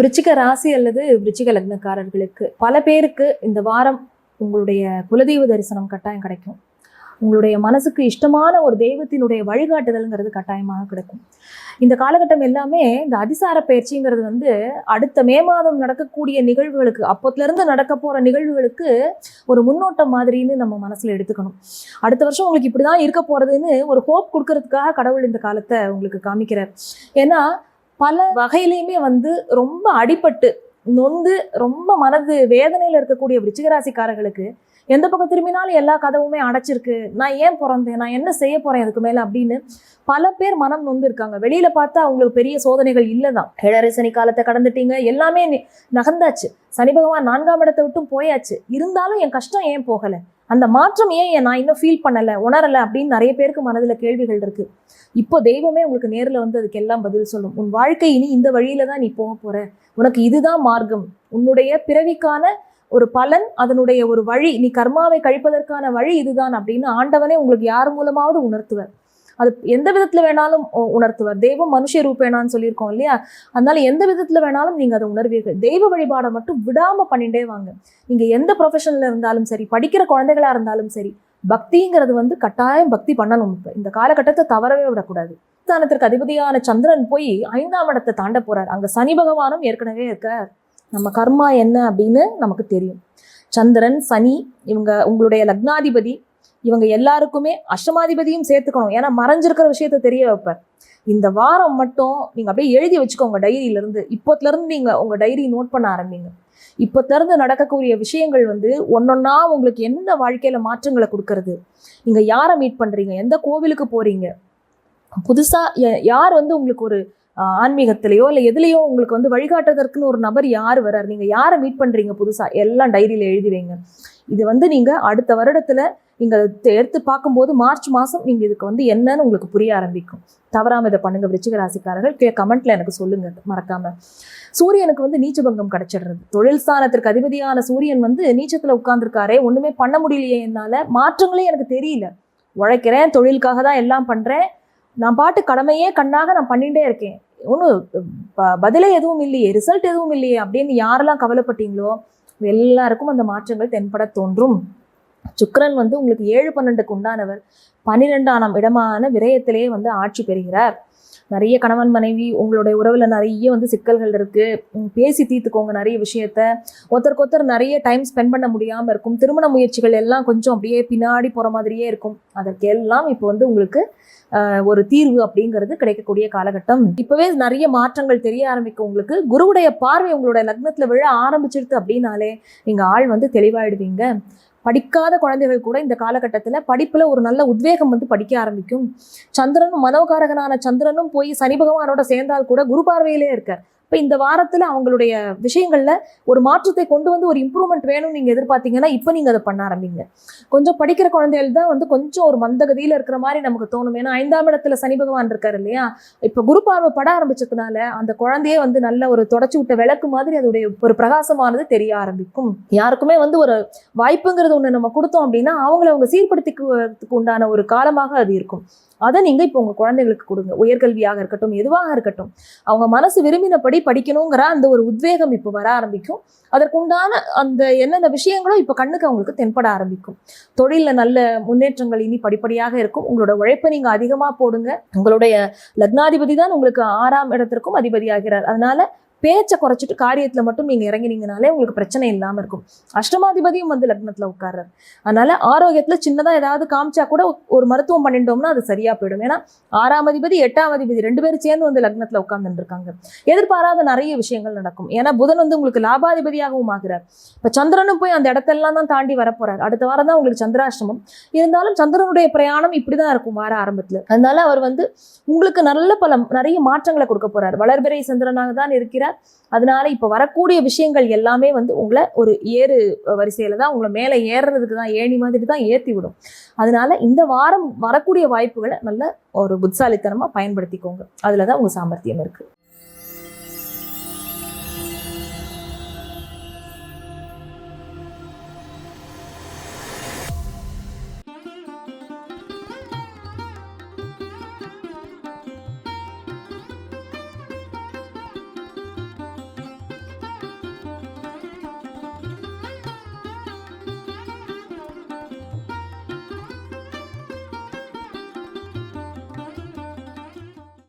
விருச்சிக ராசி அல்லது விருச்சிக லக்னக்காரர்களுக்கு பல பேருக்கு இந்த வாரம் உங்களுடைய குலதெய்வ தரிசனம் கட்டாயம் கிடைக்கும். உங்களுடைய மனசுக்கு இஷ்டமான ஒரு தெய்வத்தினுடைய வழிகாட்டுதல்ங்கிறது கட்டாயமாக கிடைக்கும். இந்த காலகட்டம் எல்லாமே இந்த அதிசார பயிற்சிங்கிறது வந்து அடுத்த மே மாதம் நடக்கக்கூடிய நிகழ்வுகளுக்கு அப்போத்துலேருந்து நடக்க போகிற நிகழ்வுகளுக்கு ஒரு முன்னோட்டம் மாதிரின்னு நம்ம மனசில் எடுத்துக்கணும். அடுத்த வருஷம் உங்களுக்கு இப்படி தான் இருக்க போகிறதுன்னு ஒரு ஹோப் கொடுக்கறதுக்காக கடவுள் இந்த காலத்தை உங்களுக்கு காமிக்கிறார். ஏன்னா பல வகையிலையுமே வந்து ரொம்ப அடிபட்டு நொந்து ரொம்ப மனது வேதனையில் இருக்கக்கூடிய விருச்சிகராசிக்காரர்களுக்கு எந்த பக்கம் திரும்பினாலும் எல்லா கதவுமே அடைச்சிருக்கு. நான் ஏன் பிறந்தேன்? நான் என்ன செய்ய போறேன் இதுக்கு மேலே அப்படின்னு பல பேர் மனம் நொந்து இருக்காங்க. வெளியில பார்த்தா அவங்களுக்கு பெரிய சோதனைகள் இல்லைதான். ஏழரை சனி காலத்தை கடந்துட்டீங்க. எல்லாமே நகர்ந்தாச்சு. சனி பகவான் நான்காம் இடத்தை விட்டும் போயாச்சு. இருந்தாலும் என் கஷ்டம் ஏன் போகலை? அந்த மாற்றம் ஏன் நான் இன்னும் ஃபீல் பண்ணலை உணரலை அப்படின்னு நிறைய பேருக்கு மனதில் கேள்விகள் இருக்கு. இப்போ தெய்வமே உங்களுக்கு நேரில் வந்து அதுக்கு எல்லாம் பதில் சொல்லும். உன் வாழ்க்கை இனி இந்த வழியில தான் நீ போக போற. உனக்கு இதுதான் மார்க்கம். உன்னுடைய பிறவிக்கான ஒரு பலன் அதனுடைய ஒரு வழி நீ கர்மாவை கழிப்பதற்கான வழி இதுதான் அப்படின்னு ஆண்டவனே உங்களுக்கு யார் மூலமாவது உணர்த்துவர். அது எந்த விதத்தில் வேணாலும் உ- உணர்த்துவர். தெய்வம் மனுஷ ரூபேனான்னு சொல்லியிருக்கோம் இல்லையா? அதனால எந்த விதத்தில் வேணாலும் நீங்கள் அதை உணர்வீர்கள். தெய்வ வழிபாடை மட்டும் விடாமல் பண்ணிட்டே வாங்க. நீங்கள் எந்த ப்ரொஃபஷனில் இருந்தாலும் சரி படிக்கிற குழந்தைகளாக இருந்தாலும் சரி பக்திங்கிறது வந்து கட்டாயம் பக்தி பண்ணணும் இப்போ. இந்த காலகட்டத்தை தவறவே விடக்கூடாது. ஸ்தானத்திற்கு அதிபதியான சந்திரன் போய் ஐந்தாம் இடத்தை தாண்ட போறார். அங்க சனி பகவானும் ஏற்கனவே இருக்கார். நம்ம கர்மா என்ன அப்படின்னு நமக்கு தெரியும். சந்திரன் சனி இவங்க உங்களுடைய லக்னாதிபதி. இவங்க எல்லாருக்குமே அஷ்டமாதிபதியும் சேர்த்துக்கணும். ஏன்னா மறைஞ்சிருக்கிற விஷயத்த தெரிய வைப்பார். இந்த வாரம் மட்டும் நீங்கள் அப்படியே எழுதி வச்சுக்கோங்க டைரியில இருந்து நீங்கள் உங்கள் டைரி நோட் பண்ண ஆரம்பிங்க. இப்போத்துலேருந்து நடக்கக்கூடிய விஷயங்கள் வந்து ஒன்றொன்னா உங்களுக்கு என்ன வாழ்க்கையில் மாற்றங்களை கொடுக்கறது? நீங்கள் யாரை மீட் பண்ணுறீங்க எந்த கோவிலுக்கு போகிறீங்க புதுசாக யார் வந்து உங்களுக்கு ஒரு ஆன்மீகத்திலேயோ இல்லை எதுலேயோ உங்களுக்கு வந்து வழிகாட்டுறதற்குன்னு ஒரு நபர் யார் வர்றார் நீங்கள் யாரை மீட் பண்ணுறீங்க புதுசாக எல்லாம் டைரியில் எழுதி வைங்க. இது வந்து நீங்கள் அடுத்த வருடத்தில் நீங்கள் எடுத்து பார்க்கும்போது மார்ச் மாதம் நீங்கள் இதுக்கு வந்து என்னன்னு உங்களுக்கு புரிய ஆரம்பிக்கும். தவறாமல் இதை பண்ணுங்க விருச்சிக ராசிக்காரர்கள். கீழே கமெண்ட்ல எனக்கு சொல்லுங்க மறக்காம. சூரியனுக்கு வந்து நீச்சபங்கம் கிடைச்சிடுறது. தொழில் ஸ்தானத்திற்கு அதிபதியான சூரியன் வந்து நீச்சத்தில் உட்கார்ந்துருக்காரே. ஒன்றுமே பண்ண முடியலையே என்னால். மாற்றங்களே எனக்கு தெரியல. உழைக்கிறேன் தொழிலுக்காக தான் எல்லாம் பண்ணுறேன் நான் பாட்டு கடமையே கண்ணாக நான் பண்ணிகிட்டே இருக்கேன். ஒன்றும் பதிலே எதுவும் இல்லையே ரிசல்ட் எதுவும் இல்லையே அப்படின்னு யாரெல்லாம் கவலைப்பட்டீங்களோ எல்லாருக்கும் அந்த மாற்றங்கள் தென்பட தோன்றும். சுக்கரன் வந்து உங்களுக்கு ஏழு பன்னெண்டுக்கு உண்டானவர். பன்னிரெண்டாம் இடமான விரயத்திலே வந்து ஆட்சி பெறுகிறார். நிறைய கணவன் மனைவி உங்களுடைய உறவில் நிறைய வந்து சிக்கல்கள் இருக்குது பேசி தீர்த்துக்கோங்க நிறைய விஷயத்த. ஒருத்தருக்கு ஒருத்தர் நிறைய டைம் ஸ்பெண்ட் பண்ண முடியாமல் இருக்கும். திருமண முயற்சிகள் எல்லாம் கொஞ்சம் அப்படியே பின்னாடி போகிற மாதிரியே இருக்கும். அதற்கு எல்லாம் இப்போ வந்து உங்களுக்கு ஒரு தீர்வு அப்படிங்கிறது கிடைக்கக்கூடிய காலகட்டம். இப்போவே நிறைய மாற்றங்கள் தெரிய ஆரம்பிக்கும் உங்களுக்கு. குருவுடைய பார்வை உங்களுடைய லக்னத்தில் விழ ஆரம்பிச்சிருது அப்படின்னாலே நீங்கள் ஆள் வந்து தெளிவாயிடுவீங்க. படிக்காத குழந்தைகள் கூட இந்த காலகட்டத்துல படிப்புல ஒரு நல்ல உத்வேகம் வந்து படிக்க ஆரம்பிக்கும். சந்திரனும் மனோகாரகனான சந்திரனும் போய் சனி பகவானோட சேர்ந்தால் கூட குரு பார்வையிலே இருக்கார். இப்போ இந்த வாரத்தில் அவங்களுடைய விஷயங்கள்ல ஒரு மாற்றத்தை கொண்டு வந்து ஒரு இம்ப்ரூவ்மெண்ட் வேணும்னு நீங்க எதிர்பார்த்தீங்கன்னா இப்போ நீங்க அதை பண்ண ஆரம்பிங்க. கொஞ்சம் படிக்கிற குழந்தைகள் தான் வந்து கொஞ்சம் ஒரு மந்தகதியில இருக்கிற மாதிரி நமக்கு தோணும். ஏன்னா ஐந்தாம் இடத்துல சனி பகவான் இருக்கார் இல்லையா? இப்போ குரு பார்வை பட ஆரம்பிச்சதுனால அந்த குழந்தையே வந்து நல்ல ஒரு தொடச்சி விட்ட விளக்கு மாதிரி அதோடைய ஒரு பிரகாசமானது தெரிய ஆரம்பிக்கும். யாருக்குமே வந்து ஒரு வாய்ப்புங்கிறது ஒன்று நம்ம கொடுத்தோம் அப்படின்னா அவங்கள அவங்க சீர்படுத்திக்கு உண்டான ஒரு காலமாக அது இருக்கும். அதை நீங்கள் இப்போ உங்கள் குழந்தைகளுக்கு கொடுங்க. உயர்கல்வியாக இருக்கட்டும் எதுவாக இருக்கட்டும். அவங்க மனசு விரும்பினபடி படிக்கணுங்கிற அந்த ஒரு உத்வேகம் இப்போ வர ஆரம்பிக்கும். அதற்குண்டான அந்த என்னென்ன விஷயங்களோ இப்போ கண்ணுக்கு அவங்களுக்கு தென்பட ஆரம்பிக்கும். தொழிலில் நல்ல முன்னேற்றங்கள் இனி படிப்படியாக இருக்கும். உங்களோட உழைப்பை நீங்கள் அதிகமாக போடுங்க. உங்களுடைய லக்னாதிபதி தான் உங்களுக்கு ஆறாம் இடத்திற்கும் அதிபதியாகிறார். அதனால பேச்சை குறைச்சிட்டு காரியத்தில் மட்டும் நீங்கள் இறங்கினீங்கனாலே உங்களுக்கு பிரச்சனை இல்லாமல் இருக்கும். அஷ்டமாதிபதியும் வந்து லக்னத்தில் உட்கார்றாரு. அதனால ஆரோக்கியத்தில் சின்னதாக ஏதாவது காமிச்சா கூட ஒரு மருத்துவம் பண்ணிட்டோம்னா அது சரியாக போயிடும். ஏன்னா ஆறாம் அதிபதி எட்டாம் அதிபதி ரெண்டு பேரும் சேர்ந்து வந்து லக்னத்தில் உட்கார்ந்துட்டு இருக்காங்க. எதிர்பாராத நிறைய விஷயங்கள் நடக்கும். ஏன்னா புதன் வந்து உங்களுக்கு லாபாதிபதியாகவும் ஆகிறார். இப்போ சந்திரனும் போய் அந்த இடத்தெல்லாம் தான் தாண்டி வரப்போறார். அடுத்த வாரம் தான் உங்களுக்கு சந்திராஷ்டமம். இருந்தாலும் சந்திரனுடைய பிரயாணம் இப்படிதான் இருக்கும் வார ஆரம்பத்தில். அதனால அவர் வந்து உங்களுக்கு நல்ல பல நிறைய மாற்றங்களை கொடுக்க போறார். வளர்பிறை சந்திரனாக தான் இருக்கிறார். அதனால இப்ப வரக்கூடிய விஷயங்கள் எல்லாமே வந்து உங்களை ஒரு ஏறு வரிசையில தான் உங்களை மேலே ஏறுறதுக்கு தான் ஏணி மாதிரி தான் ஏத்தி விடும். அதனால இந்த வாரம் வரக்கூடிய வாய்ப்புகளை நல்ல ஒரு புத்தாலித்தனமா பயன்படுத்திக்கோங்க. அதில் தான் உங்க சாமர்த்தியம் இருக்கு.